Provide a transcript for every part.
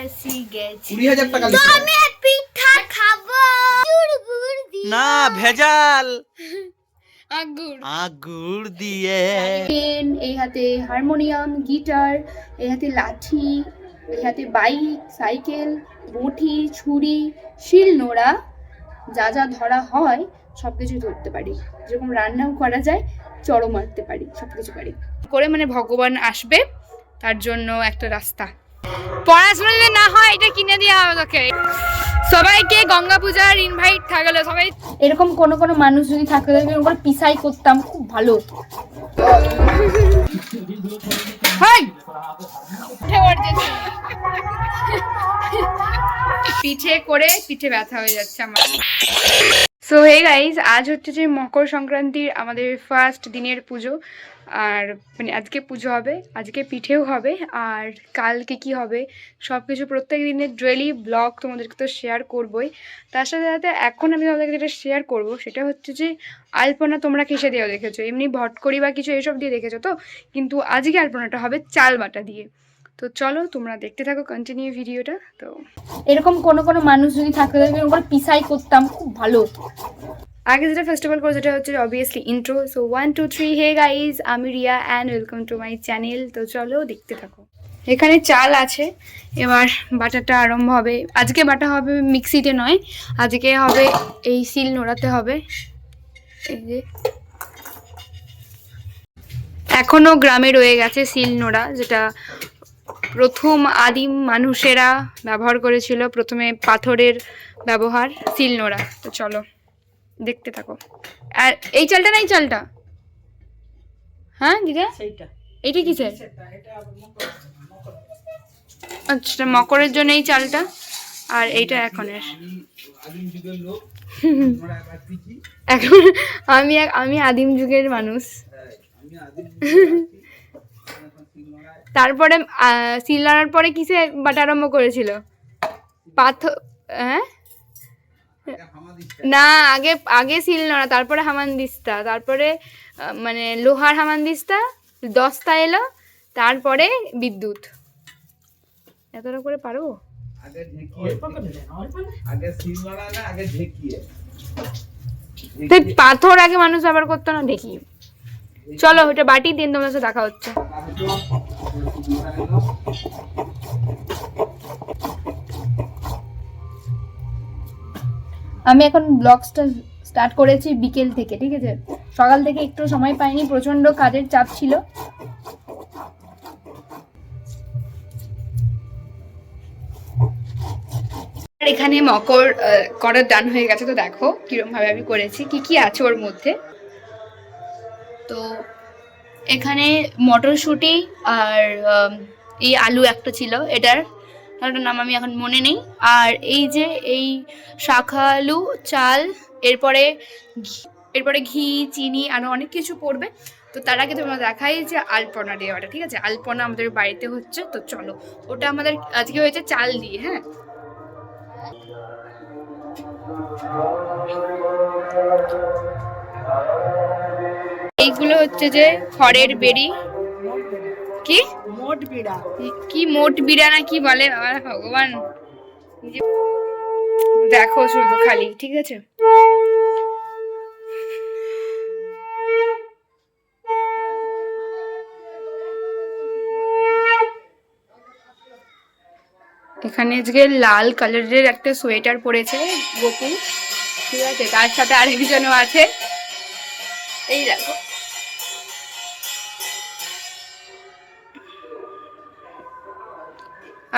ফাঁসি গেছি কুড়ি হাজার টাকা লিখে আমি পিঠা খাব। গুড় দিয়ে। না ভেজাল। আগুর আগুর দিয়ে। পেন এই হাতে হারমোনিয়াম গিটার এই হাতে লাঠি এই হাতে বাইক সাইকেল বটি ছুরি শিল নোড়া যা যা ধরা হয় সব কিছু ধরতে পারি। যেরকম রান্নাও করা যায় চড়ও মারতে পারি সব কিছু পারি। করে মানে ভগবান আসবে তার জন্য একটা রাস্তা। পড়াশোনা যদি না হয় এটা কিনে দেওয়া হবে তোকে। সবাইকে গঙ্গা পূজার ইনভাইট থাকল সবাই এরকম কোনো কোনো মানুষ যদি থাকতো এরকম করে পিসাই করতাম খুব ভালো। পিঠে করে পিঠে ব্যথা হয়ে যাচ্ছে আমার। সো হে গাইজ আজ হচ্ছে যে মকর সংক্রান্তির আমাদের ফার্স্ট দিনের পুজো। আর মানে আজকে পুজো হবে, আজকে পিঠেও হবে, আর কালকে কি হবে সব কিছু প্রত্যেক দিনের ডেলি ব্লগ তোমাদেরকে তো শেয়ার করবোই। তার সাথে সাথে এখন আমি তোমাদেরকে যেটা শেয়ার করব, সেটা হচ্ছে যে আলপনা তোমরা কিসে দিয়েও দেখেছ? এমনি ভটকরি বা কিছু এসব দিয়ে দেখেছ তো? কিন্তু আজকে আলপনাটা হবে চাল বাটা দিয়ে। তো চলো তোমরা দেখতে থাকো কন্টিনিউ ভিডিওটা তো। এরকম কোনো কোনো মানুষ যদি থাকতো এরকম করে পিসাই করতাম খুব ভালো হতো। আগে যেটা ফেস্টিভ্যাল করে যেটা হচ্ছে obviously intro so one two three hey guys আমি Riya and welcome to my channel তো চলো দেখতে থাকো। এখানে চাল আছে এবার বাটাটা আরম্ভ হবে। আজকে বাটা হবে মিক্সিতে নয় আজকে হবে এই সিল নোড়াতে হবে। এই যে। এখনও গ্রামে রয়ে গেছে সিল নোড়া যেটা প্রথম আদিম মানুষেরা ব্যবহার করেছিল প্রথমে পাথরের ব্যবহার সিল নোড়া। তো চলো দেখতে থাকো। আর এই চালটা না এই চালটা? হ্যাঁ দিদা? সেইটা। এইটা কিসের? আচ্ছা মকরের জন্য এই চালটা আর এইটা এখনের। এখন আমি আমি আদিম যুগের মানুষ। আদিম তারপরে আহ, সিল নাড়ার পরে কিসে বাটা আরম্ভ করেছিল? পাথর হ্যাঁ? না আগে আগে সিল নোড়া তারপরে হামানদিস্তা তারপরে মানে লোহার হামানদিস্তা দস্তা এলো তারপরে বিদ্যুৎ। এতটা করে পারব? পাথর আগে মানুষ ব্যবহার করতো না দেখি চলো ওটা বাটি দিন তোমার সাথে দেখা হচ্ছে। আমি এখন ব্লগসটা স্টার্ট করেছি বিকেল থেকে, ঠিক আছে? সকাল থেকে একটু সময় পাইনি প্রচণ্ড কাজের চাপ ছিল। এখানে মকর করার ডান হয়ে গেছে, তো দেখো কিরম ভাবে আমি করেছি। কি কি আছে ওর মধ্যে? তো এখানে মটরশুঁটি আর এই আলু একটা ছিল, এটার আলুটার নাম আমি এখন মনে নেই। আর এই যে এই শাখা আলু, চাল, এরপরে এরপরে ঘি, চিনি আরও অনেক কিছু পড়বে। তো তার আগে তোমরা দেখাই যে আলপনা দেওয়াটা, ঠিক আছে? আলপনা আমাদের বাড়িতে হচ্ছে, তো চলো, ওটা আমাদের আজকে হয়েছে চাল দিয়ে হ্যাঁ? এইগুলো হচ্ছে যে খড়ের বেড়ি। কি? মোট বিড়া। কি মোট বিড়া না কি বলে? বাবা ভগবান। দেখো শুধু খালি ঠিক আছে? এখানে আজকে লাল কালারের একটা সোয়েটার পরেছে গোকুল। ঠিক আছে তার সাথে আরেকজনও আছে। এই দেখো।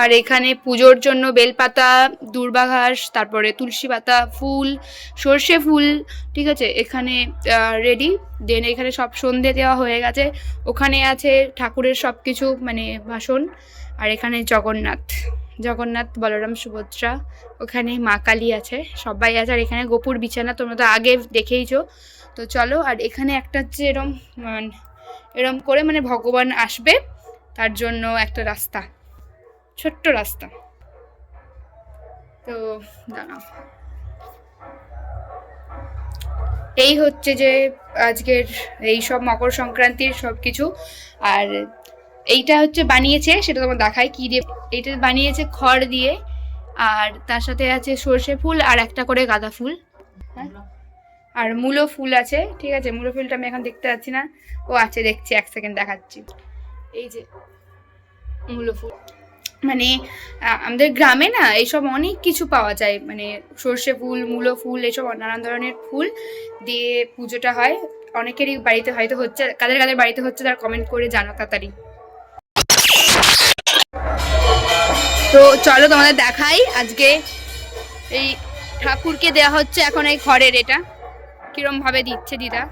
আর এখানে পুজোর জন্য বেলপাতা দূর্বা ঘাস তারপরে তুলসী পাতা, ফুল, সর্ষে ফুল, ঠিক আছে? এখানে রেডি দেন এখানে সব সন্ধে দেওয়া হয়ে গেছে। ওখানে আছে ঠাকুরের সব কিছু মানে ভাষণ। আর এখানে জগন্নাথ। জগন্নাথ বলরাম সুভদ্রা। ওখানে মা কালী আছে, সবাই আছে। আর এখানে গোপুর বিছানা, তোমরা তো আগে দেখেইছো। তো চলো, আর এখানে একটা হচ্ছে এরম এরম করে মানে ভগবান আসবে, তার জন্য একটা রাস্তা। ছোট্ট রাস্তা। তো দাঁড়াও। এই হচ্ছে যে আজকের এই সব মকর সংক্রান্তির সব কিছু। আর এইটা হচ্ছে বানিয়েছে, সেটা তোমার দেখায় কি দিয়ে। এইটা বানিয়েছে খড় দিয়ে, আর তার সাথে আছে সর্ষে ফুল আর একটা করে গাঁদা ফুল। হ্যাঁ? আর মূলো ফুল আছে, ঠিক আছে? মূলো ফুলটা আমি এখন দেখতে পাচ্ছি না। ও আছে, দেখছি, এক সেকেন্ড দেখাচ্ছি। এই যে মূলো ফুল। মানে আমাদের গ্রামে না এইসব অনেক কিছু পাওয়া যায়। মানে সর্ষে ফুল, মূলো ফুল, এসব নানান ধরনের ফুল দিয়ে পুজোটা হয়। অনেকেরই বাড়িতে হয়তো হচ্ছে, কাদের কাদের বাড়িতে হচ্ছে তার কমেন্ট করে জানো তাড়াতাড়ি। তো চলো তোমাদের দেখাই আজকে এই ঠাকুরকে দেওয়া হচ্ছে এখন এই ঘরের এটা। কিরম ভাবে দিচ্ছে দিদা?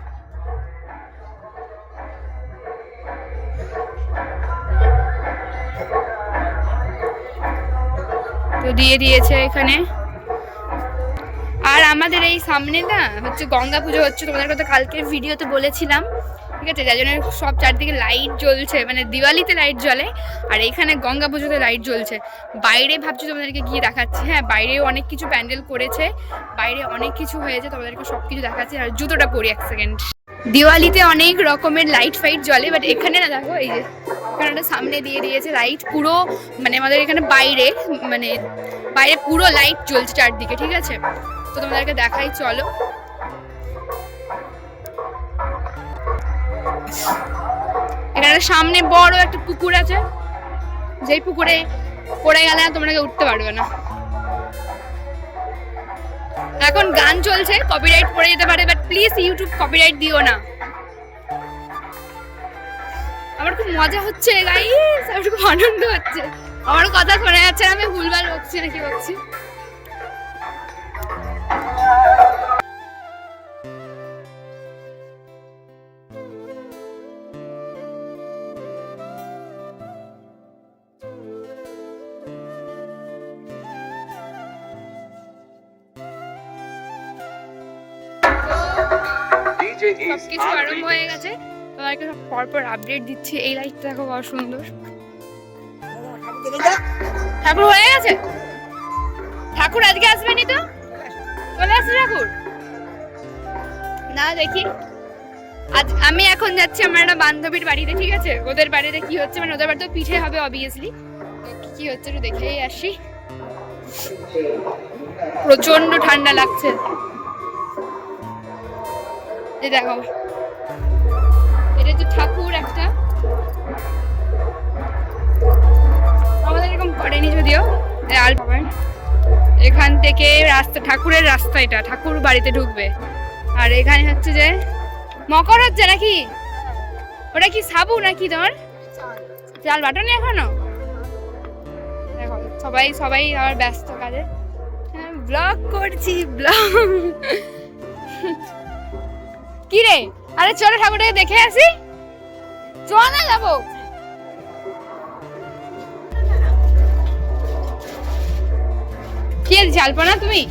তো দিয়ে দিয়েছে এখানে। আর আমাদের এই সামনে না হচ্ছে গঙ্গা পুজো হচ্ছে, তোমাদের কথা কালকের ভিডিওতে বলেছিলাম। ঠিক আছে, যার জন্য সব চারদিকে লাইট জ্বলছে মানে দিওয়ালিতে লাইট জ্বলে, আর এখানে গঙ্গা পুজোতে লাইট জ্বলছে। বাইরে ভাবছি তোমাদেরকে গিয়ে দেখাচ্ছি। হ্যাঁ বাইরেও অনেক কিছু প্যান্ডেল করেছে, বাইরে অনেক কিছু হয়েছে, তোমাদেরকে সব কিছু দেখাচ্ছি, আর জুতোটা পরি এক সেকেন্ড দিওয়ালিতে অনেক রকমের লাইট ফাইট জ্বলে বাট এখানে না দেখো, এই যে এখানে সামনে দিয়ে দিয়েছে লাইট পুরো মানে আমাদের এখানে বাইরে মানে বাইরে পুরো লাইট জ্বলছে চারদিকে, ঠিক আছে? তো তোমাদেরকে দেখাই, চলো। এখানে সামনে বড় একটা পুকুর আছে, যেই পুকুরে পড়ে গেলে তোমরা উঠতে পারবে না। এখন গান চলছে কপিরাইট পড়ে যেতে পারে বাট প্লিজ ইউটিউব কপিরাইট দিও না। আমার খুব মজা হচ্ছে গাইস আমার খুব আনন্দ হচ্ছে। আমার কথা শোনা যাচ্ছে আমি ভুলভাল বকছি নাকি বকছি। সবকিছু আরম্ভ হয়ে গেছে। তোমাকে সব পরপর আপডেট দিচ্ছি। এই লাইটটা দেখো কত সুন্দর। ঠাকুর হয়ে গেছে? ঠাকুর আজকে আসবেনি তো? চলে আসছে ঠাকুর। না দেখি। আজ আমি এখন যাচ্ছি আমার একটা বান্ধবীর বাড়িতে ঠিক আছে? ওদের বাড়িতে কি হচ্ছে? মানে ওদের বাড়িতে পিঠে হবে অবভিয়াসলি কি কি হচ্ছে একটু দেখেই আসি। প্রচণ্ড ঠান্ডা লাগছে। দেখো। এটা হচ্ছে ঠাকুর একটা। আমাদের এরকম করেনি যদিও এখান থেকে রাস্তা, ঠাকুরের রাস্তা এটা, ঠাকুর বাড়িতে ঢুকবে। আর এখানে হচ্ছে যে, মকর হচ্ছে নাকি? ওটা কি সাবু নাকি তোমার? চাল বাটনি এখনও? দেখো, সবাই সবাই আবার ব্যস্ত কাজে। ব্লগ করছি ব্লগ কি রে আরে চলো ঠাকুরটাকে দেখে আসি। চ না যাব। কি জালপনা তুমি?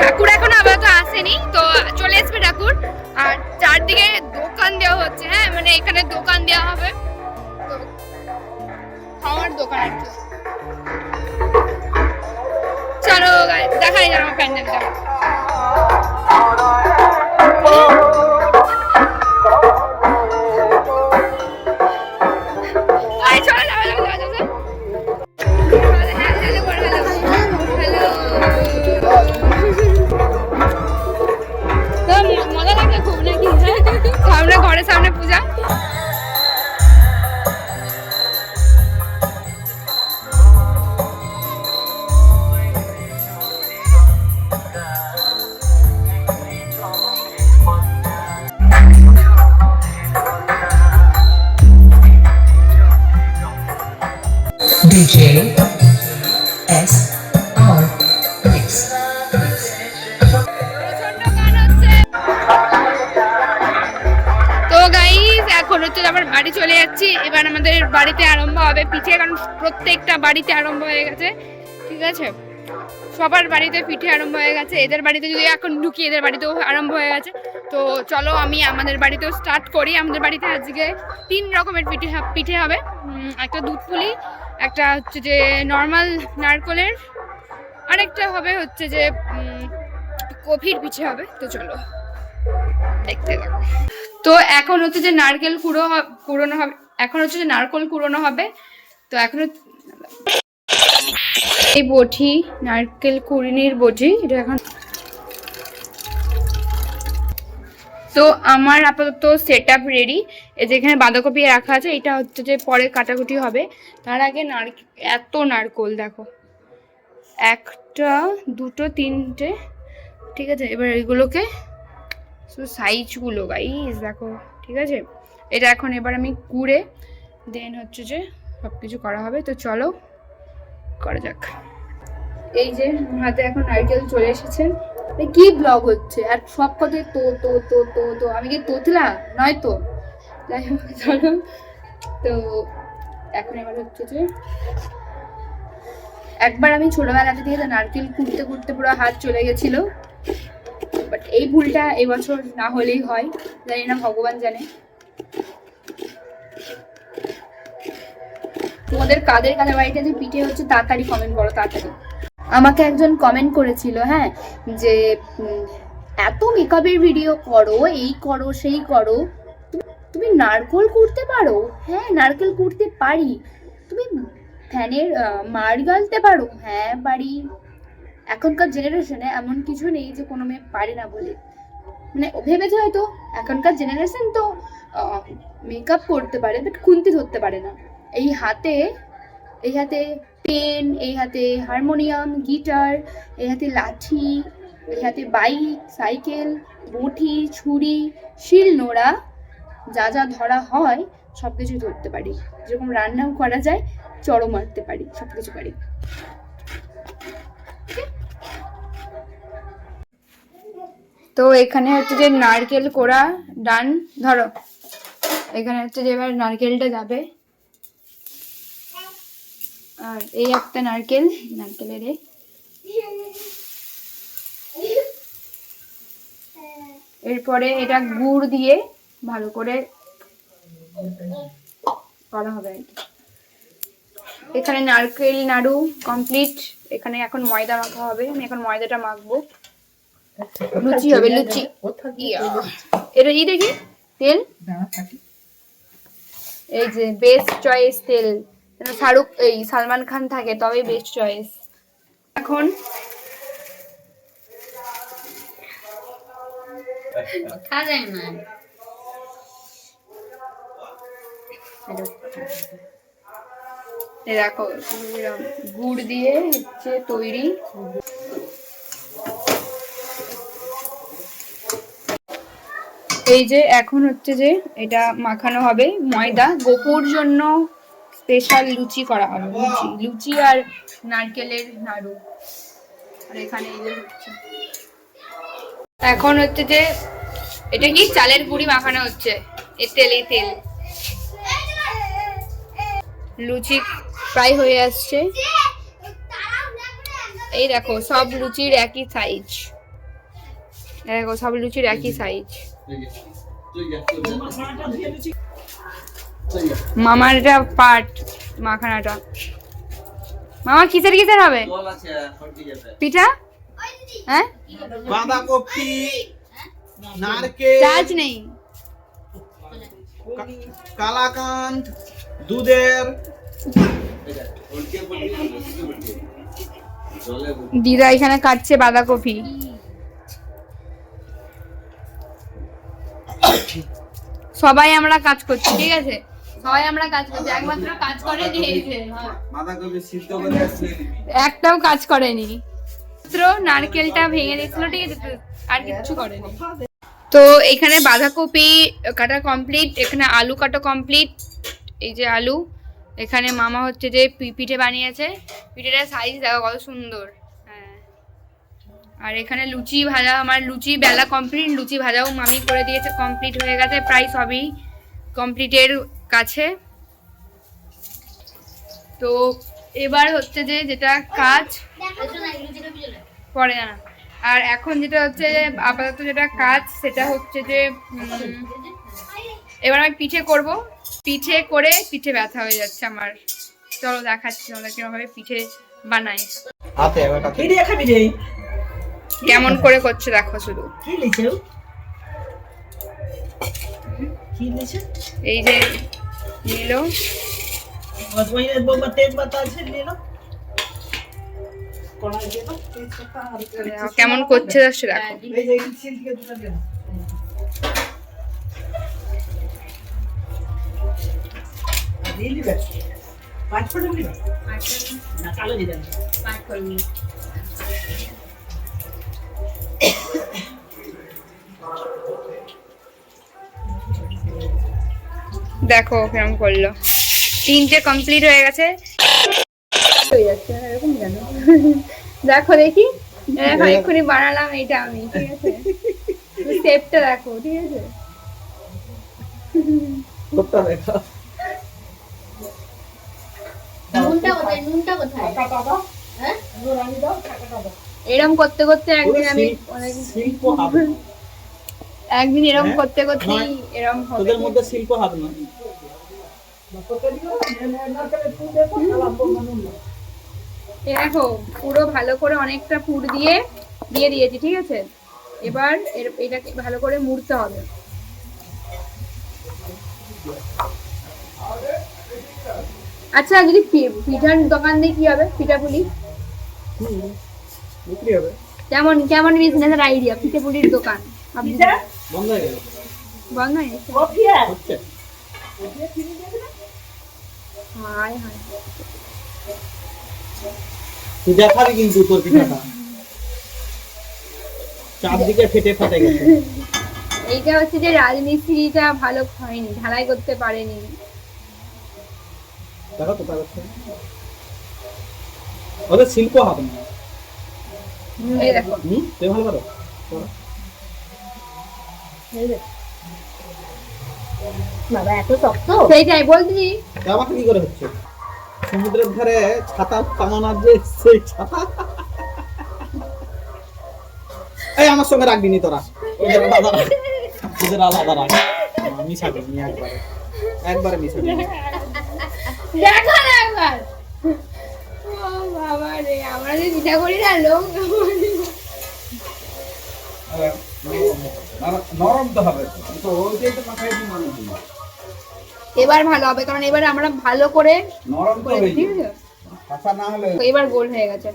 ঠাকুর এখন আপাতত আসেনি, তো চলে আসবে ঠাকুর। আর চারদিকে দোকান দেওয়া হচ্ছে হ্যাঁ? মানে এখানে দোকান দেওয়া হবে। তো খাওয়ার দোকান আর কি। Guys, দেখাই আমার প্যান্ডেলটা। DJ S R Mix. তো গাইস এখন হচ্ছে আবার বাড়ি চলে যাচ্ছি। এবার আমাদের বাড়িতে আরম্ভ হবে পিঠে, কারণ প্রত্যেকটা বাড়িতে আরম্ভ হয়ে গেছে। ঠিক আছে? সবার বাড়িতে পিঠে আরম্ভ হয়ে গেছে। এদের বাড়িতে যদি এখন ঢুকি, এদের বাড়িতেও আরম্ভ হয়ে গেছে। তো চলো, আমি আমাদের বাড়িতেও স্টার্ট করি। আমাদের বাড়িতে আজকে তিন রকমের পিঠে পিঠে হবে। একটা দুধ পুলি একটা হচ্ছে যে নর্মাল নারকলের, আরেকটা হবে হচ্ছে যে কফির পিঠে হবে, তো চলো, দেখতে তো এখন হচ্ছে যে নারকেল কুড়ো কুড়োনো হবে, এখন হচ্ছে যে নারকেল কুড়োনো হবে, তো এখন এই বটি, নারকেল কুড়িনির বটি, এটা এখন তো আমার আপাতত সেট আপ রেডি এই যে এখানে বাঁধাকপি রাখা আছে, এটা হচ্ছে যে পরে কাটাকুটি হবে। তার আগে এত নারকোল, দেখো। একটা, দুটো, তিনটে, ঠিক আছে? এবার এইগুলোকে শুধু সাইজগুলো গাইস দেখো, ঠিক আছে? এটা এখন এবার আমি কুড়ে দেন হচ্ছে যে সব কিছু করা হবে। তো চলো, করা যাক। এই যে হাতে এখন নারকেল চলে এসেছে। এ কি ব্লগ হচ্ছে? আর সব কথায় তো তো তো তো তো, আমি কি তোতলা? নয় তো? যাই হোক চলো তো এখন এবার হচ্ছে যে একবার আমি ছোটবেলাতে তো নারকেল কুড়তে কুড়তে পুরো হাত চলে গেছিল। বাট এই ভুলটা এবছর না হলেই হয়। জানি না, ভগবান জানে। তোমাদের কাদের কাদের বাড়িতে যে পিঠে হচ্ছে, তাড়াতাড়ি কমেন্ট করো, তাড়াতাড়ি। আমাকে একজন কমেন্ট করেছিল হ্যাঁ যে এত মেকআপের ভিডিও করো, এই করো, সেই করো, তুমি- নারকেল কুড়তে পারো? হ্যাঁ নারকেল কুড়তে পারি। তুমি ফ্যানের মার গালতে পারো? হ্যাঁ পারি। এখনকার জেনারেশনে এমন কিছু নেই যে কোনো মেয়ে পারে না বলে। মানে ভেবেছে হয়তো এখনকার জেনারেশন তো মেকআপ করতে পারে বাট খুন্তি ধরতে পারে না। এই হাতে এই হাতে পেন এই হাতে হারমোনিয়াম, গিটার, এই হাতে লাঠি, এই হাতে বাইক, সাইকেল, বটি, ছুরি, শিল, নোড়া, যা যা ধরা হয় সব কিছু ধরতে পারি। যেরকম রান্নাও করা যায়, চড়ও মারতে পারি সব কিছু পারি। তো এখানে হচ্ছে যে নারকেল কোড়া, ডান, ধরো। এখানে হচ্ছে যে এবার নারকেলটা যাবে। আর এই একটা নারকেল নারকেলের। এরপরে এটা গুড় দিয়ে ভালো করে করা হবে আর কি। এখানে নারকেল নাড়ু কমপ্লিট এখানে এখন ময়দা মাখা হবে। আমি এখন ময়দাটা মাখবো। লুচি হবে লুচি। এটা ই দেখি তেল? এই যে বেস্ট চয়েস তেল। শাহরুখ এই সালমান খান থাকে তবেই বেস্ট চয়েস এখন? দেখো গুড় দিয়ে হচ্ছে তৈরি। এই যে এখন হচ্ছে যে এটা মাখানো হবে ময়দা। গোপুর জন্য স্পেশাল লুচি করা হবে লুচি লুচি আর নারকেলের নাড়ু। আর এখানে এখন হচ্ছে যে, এটা কি? চালের গুঁড়ি মাখানো হচ্ছে। এ তেল এই তেল। লুচি ফ্রাই হয়ে আসছে। এই দেখো, সব লুচির একই সাইজ দেখো, সব লুচির একই সাইজ মামার এটা পাট মাখানাটা। মামা কিসের কিসের হবে? পিঠা? হ্যাঁ? বাঁধাকপি নারকেল চার্জ নেই। কালাকান্দ দুধের। দিদা এখানে কাটছে বাঁধাকপি। সবাই আমরা কাজ করছি ঠিক আছে? সবাই আমরা কাজ করছি একমাত্র কাজ করে দিবি একটাও কাজ করেনি। মাত্র নারকেলটা ভেঙে দিয়েছিল ঠিক আছে আর কিচ্ছু করেনি। তো এখানে বাঁধাকপি কাটা কমপ্লিট এখানে আলু কাটা কমপ্লিট এই যে আলু। এখানে মামা হচ্ছে যে পি- পিঠে বানিয়েছে। পিঠেটার সাইজ দেখো কত সুন্দর। হ্যাঁ। আর এখানে লুচি ভাজা আমার লুচি বেলা কমপ্লিট লুচি ভাজাও মামি করে দিয়েছে কমপ্লিট হয়ে গেছে প্রায় সবই কমপ্লিটের কাছে। তো এবার হচ্ছে যে যেটা কাজ পরে জানা। আর এখন যেটা হচ্ছে যে আপাতত যেটা কাজ সেটা হচ্ছে যে এবার আমি পিঠে করব। পিঠে করে পিঠে ব্যথা হয়ে যাচ্ছে আমার। চলো দেখাচ্ছি তোমাদের কীভাবে পিঠে বানাই। কেমন করে করছে দেখো শুধু। এই যে আর কেমন করছে যাচ্ছে দেখো। এই যে এই সিল থেকে দিয়ে দাও আর দিয়ে দিবে পাঁচ ফোটা। দিবে না কালো দেন দেখো কেমন করল। তিনটে কমপ্লিট হয়ে গেছে। হয়ে যাচ্ছে এরকম কেন? দেখো দেখি। দেখো এক্ষুনি বানালাম এটা আমি ঠিক আছে? স্টেপটা দেখো ঠিক আছে? হ্যাঁ? এরম করতে করতে একদিন আমি একদিন এরম হ্যাঁ? করতে করতেই এরম তোদের মধ্যে শিল্প হাত না তোকে দিও না না করে তুই দেখো পুরো ভালো করে অনেকটা পুর দিয়ে দিয়ে দিয়েছি ঠিক আছে? এবার এর- এটাকে ভালো করে মুড়তে হবে। আচ্ছা যদি পি- পিঠার দোকান দিয়ে কি হবে? পিঠা পুলি বিক্রি হবে কেমন কেমন বিজনেসের আইডিয়া পিঠে পুলির দোকান। আপনি বন্ধ হয়ে গেল। বন্ধ হয়ে গেছে? তুই দেখাবি কিন্তু তোর পিঠাটা। চারদিকে ফেটে ফেটে গেছে। এইটা হচ্ছে যে রাজমিস্ত্রিটা ভালো হয়নি ঢালাই করতে পারেনি। দেখো তো কাগজটা ওদের শিল্প হাত না। এই দেখো। তুই ভালো করো। বাবা এত শক্ত? সেইটাই বলছি। আমাকে কি করে হচ্ছে? সমুদ্রের ধারে ছাতা কামানোর যে সেই ছাতা। এই আমার সঙ্গে রাখবি নি তোরা। ওদের আলাদা রাখ। ওদের আলাদা রাখ। মিশাবি নি একবারে। একবারে মিশাবি দেখো না একবার। ও বাবা রে আমরা যে পিঠা করি না লোক নরম তো হবে। তো ওইটাই তো মাথায় দিয়ে মানুষ এবার ভালো হবে কারণ এবার আমরা ভালো করে নরম তো ঠিক আছে? কাঁচা না হলে এবার গোল হয়ে গেছে।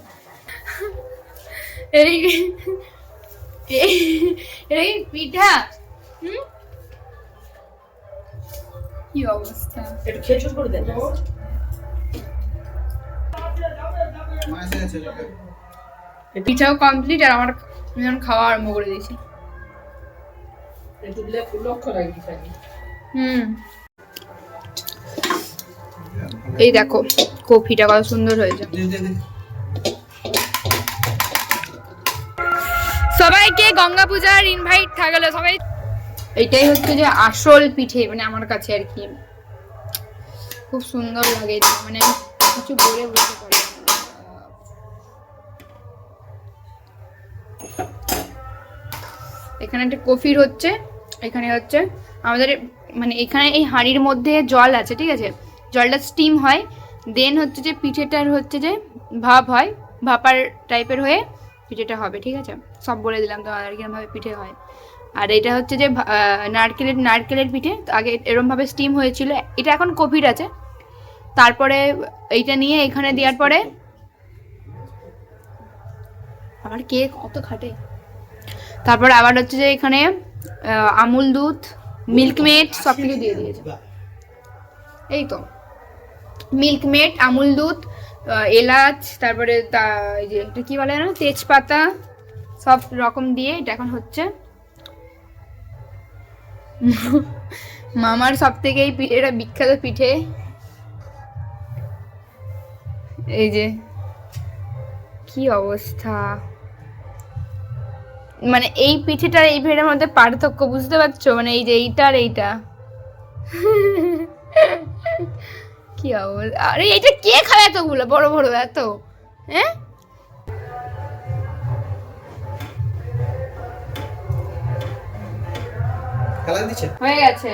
এই পিঠা হুম? কি অবস্থা? একটু খেচুর করে দেন। পিঠাও কমপ্লিট আর আমার খাওয়া আরম্ভ করে দিয়েছি। একটু লক্ষ্য রাখবি খালি। হুম। এই দেখো কফিটা কত সুন্দর হয়েছে। সবাইকে গঙ্গা পূজার ইনভাইট থাকল সবাই। এটাই হচ্ছে যে আসল পিঠে মানে আমার কাছে আর কি। খুব সুন্দর লাগে মানে কিছু বলে বলতে পারি এখানে একটা কফির হচ্ছে এখানে হচ্ছে আমাদের মানে এখানে এই হাঁড়ির মধ্যে জল আছে ঠিক আছে? জলটা স্টিম হয় দেন হচ্ছে যে পিঠেটার হচ্ছে যে ভাপ হয় ভাপার টাইপের হয়ে পিঠেটা হবে ঠিক আছে? সব বলে দিলাম তো তোমাদের কিরমভাবে পিঠে হয়। আর এটা হচ্ছে যে নারকেলের নারকেলের পিঠে তো আগে এরমভাবে স্টিম হয়েছিল এটা এখন কোভিড আছে। তারপরে এইটা নিয়ে এখানে দেওয়ার পরে আবার কে কত খাটে? তারপর আবার হচ্ছে যে এখানে আমুল দুধ মিল্কমেড সব কিছু দিয়ে দিয়েছে। এই তো। মিল্কমেড আমুল দুধ এলাচ, তারপরে এই যে এটা কি বলে না তেজপাতা, সব রকম দিয়ে এটা এখন হচ্ছে। মামার সব থেকে এই পিঠেটা বিখ্যাত পিঠে। এই যে, কি অবস্থা? মানে এই পিঠেটার এই পিঠের মধ্যে পার্থক্য বুঝতে পারছ? মানে এই যে এইটা আর এইটা। কি অবস্থা আরে এটা কে খাবে এতগুলো? বড় বড় এত। হ্যাঁ খেলা দিচ্ছে? হয়ে গেছে।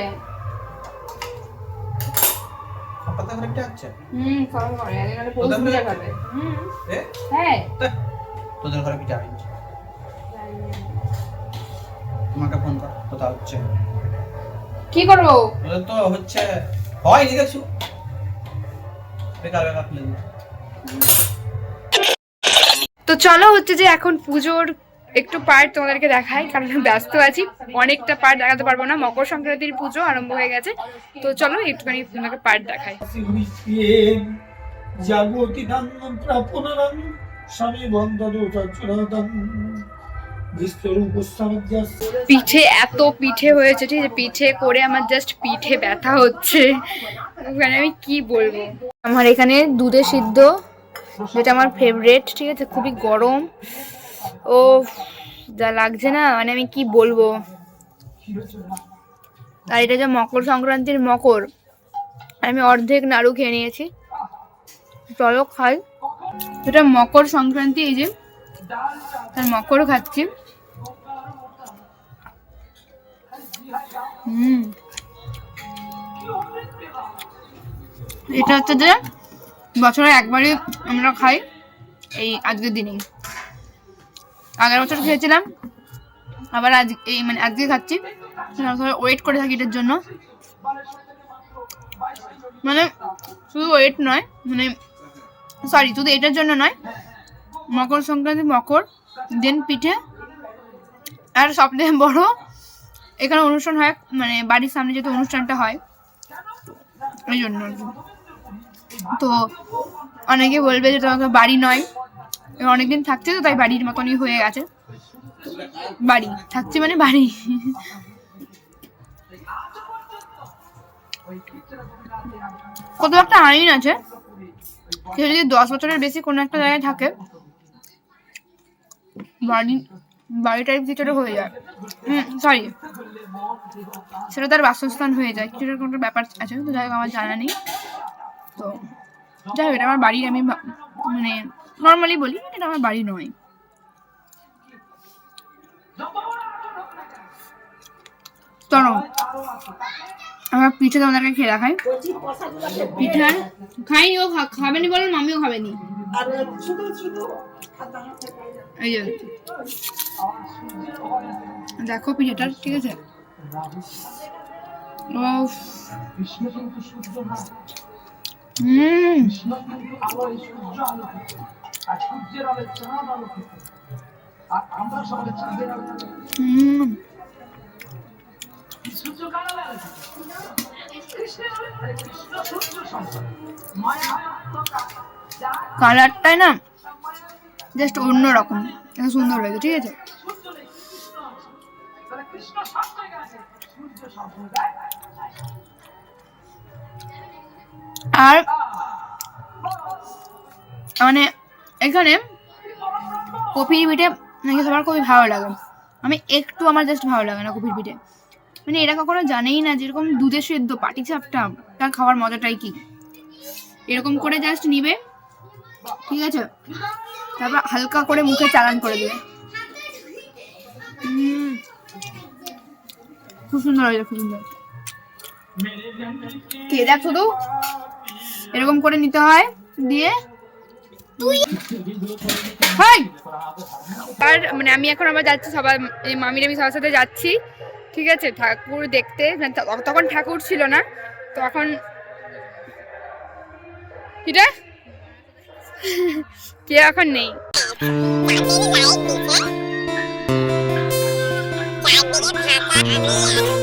পাতা করে একটা আছে হুম সবাই করে। আগে নাহলে পৌষ ওদের খাবে হুম। হ্যাঁ। তোদের ঘরে পিঠা হয়েছে আমাকে ফোন কর কোথাও হচ্ছে। কি করব? তো হচ্ছে হয়নি দেখছ বেকার বেকার ফেলে দিল। তো চলো হচ্ছে যে এখন পুজোর একটু পার্ট তোমাদেরকে দেখাই কারণ ব্যস্ত আছি। অনেকটা পার্ট দেখাতে পারব না মকর সংক্রান্তির পুজো আরম্ভ হয়ে গেছে। তো চলো একটুখানি তোমাকে পার্ট দেখাই। জাগতিদান প্রাপনারাম স্বামী পিঠে, এত পিঠে হয়েছে, ঠিক আছে, পিঠে করে আমার জাস্ট পিঠে ব্যথা হচ্ছে। মানে আমি কি বলব? আমার এখানে দুধে সিদ্ধ, যেটা আমার ফেভারেট ঠিক আছে, খুবই গরম। ও, যা লাগছে না মানে আমি কি বলব? আর এটা যে মকর সংক্রান্তির মকর, আমি অর্ধেক নাড়ু খেয়ে নিয়েছি। চলো খাই। এটা মকর সংক্রান্তি, এই যে তার মকরও খাচ্ছি। এটা হচ্ছে যে বছরে একবারই আমরা খাই এই আজকের দিনেই। আগের বছর খেয়েছিলাম, আবার আজ এই মানে আজকে খাচ্ছি। ওয়েট করে থাকি এটার জন্য। মানে শুধু ওয়েট নয় মানে সরি শুধু এটার জন্য নয় মকর সংক্রান্তি, মকর দেন পিঠে। আর সবথেকে বড়, এখানে অনুষ্ঠান হয় মানে বাড়ির সামনে যেহেতু অনুষ্ঠানটা হয় ওই জন্য তো অনেকে বলবে যে তোমাকে বাড়ি নয় অনেকদিন থাকছে তো, তাই বাড়ির মতনই হয়ে গেছে। বাড়ি, থাকছে মানে বাড়ি। কত একটা আইন আছে, কেউ যদি দশ বছরের বেশি কোনো একটা জায়গায় থাকে বাড়ি বাড়ি টাইপ কিছুটা হয়ে যায়। হুম সরি সেটা তার বাসস্থান হয়ে যায়। কিছুটা কোনো ব্যাপার আছে, তো যাই হোক, আমার জানা নেই। তো যাই হোক, এটা আমার বাড়ি, আমি মানে নর্মালি বলি এটা আমার বাড়ি নয়। চলো, আমার পিঠে তোমাদেরকে খেয়ে দেখাই পিঠে খাইনি, ও খাবেনি বলো, মামিও খাবেনি। এই যে দেখো পিঠেটা ঠিক আছে? কালারটাই না জাস্ট অন্য রকম এত সুন্দর হয়েছে, ঠিক আছে? আর মানে এখানে কপির পিঠে নাকি সবার খুবই ভালো লাগে। আমি একটু আমার জাস্ট ভালো লাগে না কপির পিঠে। মানে এরা কখনো জানেই না যেরকম দুধে সেদ্ধ পাটি চাপটা তার খাওয়ার মজাটাই কি? এরকম করে জাস্ট নিবে, ঠিক আছে? তারপর হালকা করে মুখে চালান করে দেবে। খুব সুন্দর হয়েছে খুব সুন্দর কে দেখ শুধু এরকম করে নিতে হয় দিয়ে? হাই! আর মানে আমি এখন আবার যাচ্ছি সবার এই মামির আমি সবার সাথে যাচ্ছি। ঠিক আছে ঠাকুর দেখতে মানে তখন ঠাকুর ছিল না তখন কিটা কে এখন নেই? আমি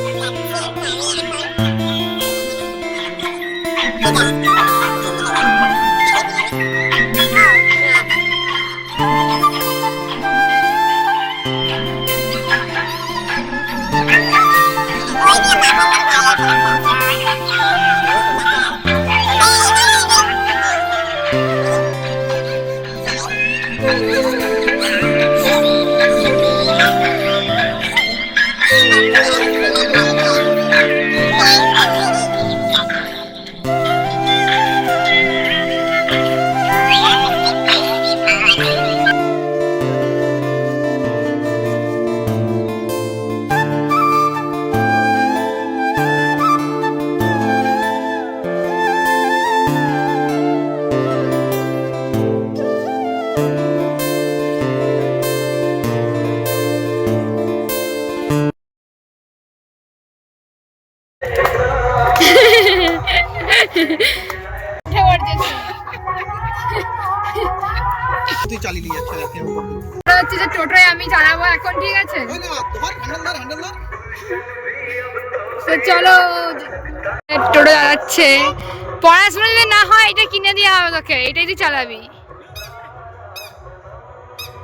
এটাই তুই চালাবি।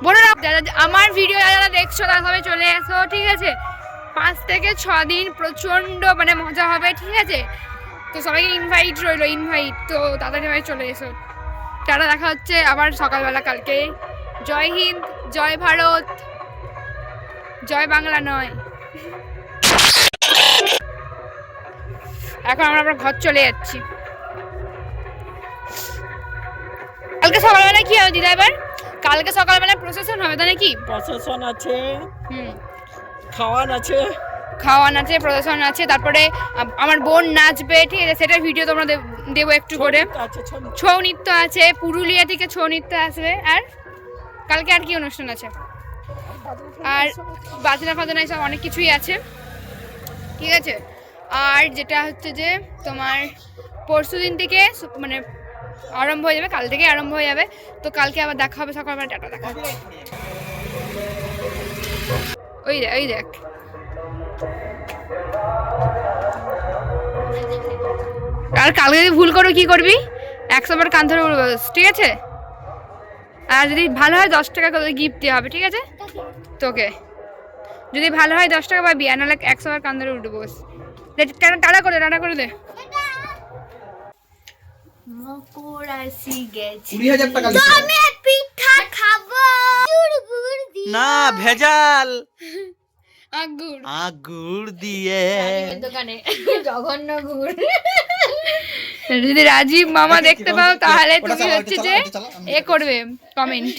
বলো না যারা আমার ভিডিও যারা দেখছ, তারা সবাই চলে এসো, ঠিক আছে? পাঁচ থেকে ছ দিন প্রচণ্ড মানে মজা হবে, ঠিক আছে? তো সবাইকে ইনভাইট রইল ইনভাইট তো তাড়াতাড়ি সবাই চলে এসো। তারা দেখা হচ্ছে আবার সকালবেলা কালকে। জয় হিন্দ, জয় ভারত, জয় বাংলা নয়। এখন আমরা আবার ঘর চলে যাচ্ছি। কালকে সকালবেলা কি হবে দিদা এবার? কালকে সকালবেলা প্রসেশন হবে তাই নাকি প্রশাসন আছে। হুম। খাওয়ান আছে। খাওয়ান আছে প্রদর্শন আছে তারপরে আমার বোন নাচবে ঠিক আছে? সেটার ভিডিও তোমরা দেব- একটু করে। ছৌ নৃত্য। আছে পুরুলিয়া থেকে ছৌ নৃত্য আসবে। আর কালকে আর কি অনুষ্ঠান আছে? আর বাজনা ফাজনা সব অনেক কিছুই আছে। ঠিক আছে? আর যেটা হচ্ছে যে তোমার পরশু দিন থেকে মানে আরম্ভ হয়ে যাবে, কাল থেকে আরম্ভ হয়ে যাবে। তো কালকে আবার দেখা হবে সকালবেলা টাটা দেখা। ওই দেখ ওই দেখ। আর কালকে যদি ভুল করো, কি করবি? একশো বার কান ধরে ঠিক আছে? আর যদি ভালো হয়, দশ টাকা করে গিফট দেওয়া হবে, ঠিক আছে? তোকে। যদি ভালো হয়, দশ টাকা পাবি আর নাহলে একশো বার কান ধরে উঠে বস টাটা করে টাটা করে দে। মকর আসি গেছে কুড়ি হাজার টাকা দিতে হবে। পিঠা খাব। গুড় দিয়ে। না ভেজাল। আগুর আগুর দিয়ে। দোকানে। জঘন্য গুড়। যদি রাজীব মামা দেখতে পাও তাহলে ওটা তুমি চালাও, হচ্ছে ওটা যে চালাও, ওটা চালাও, আমি এ করবে কমেন্ট